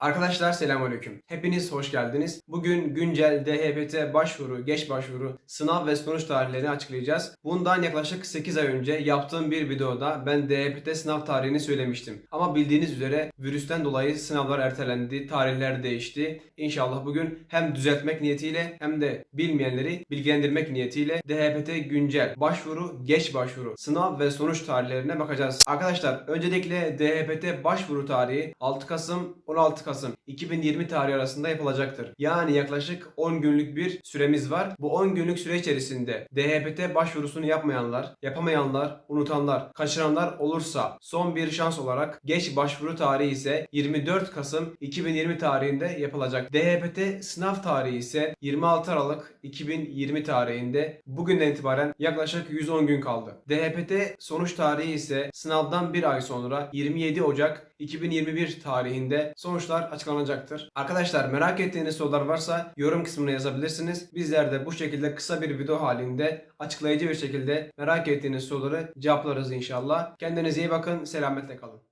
Arkadaşlar selamünaleyküm. Hepiniz hoş geldiniz. Bugün güncel DHBT başvuru, geç başvuru, sınav ve sonuç tarihlerini açıklayacağız. Bundan yaklaşık 8 ay önce yaptığım bir videoda ben DHBT sınav tarihini söylemiştim. Ama bildiğiniz üzere virüsten dolayı sınavlar ertelendi, tarihler değişti. İnşallah bugün hem düzeltmek niyetiyle hem de bilmeyenleri bilgilendirmek niyetiyle DHBT güncel başvuru, geç başvuru, sınav ve sonuç tarihlerine bakacağız. Arkadaşlar öncelikle DHBT başvuru tarihi 6 Kasım 16 Kasım 2020 tarihi arasında yapılacaktır. Yani yaklaşık 10 günlük bir süremiz var. Bu 10 günlük süre içerisinde DHBT başvurusunu yapmayanlar, yapamayanlar, unutanlar, kaçıranlar olursa son bir şans olarak geç başvuru tarihi ise 24 Kasım 2020 tarihinde yapılacak. DHBT sınav tarihi ise 26 Aralık 2020 tarihinde bugünden itibaren yaklaşık 110 gün kaldı. DHBT sonuç tarihi ise sınavdan bir ay sonra 27 Ocak 2021 tarihinde sonuçlar açıklanacaktır. Arkadaşlar merak ettiğiniz sorular varsa yorum kısmına yazabilirsiniz. Bizler de bu şekilde kısa bir video halinde açıklayıcı bir şekilde merak ettiğiniz soruları cevaplarız inşallah. Kendinize iyi bakın. Selametle kalın.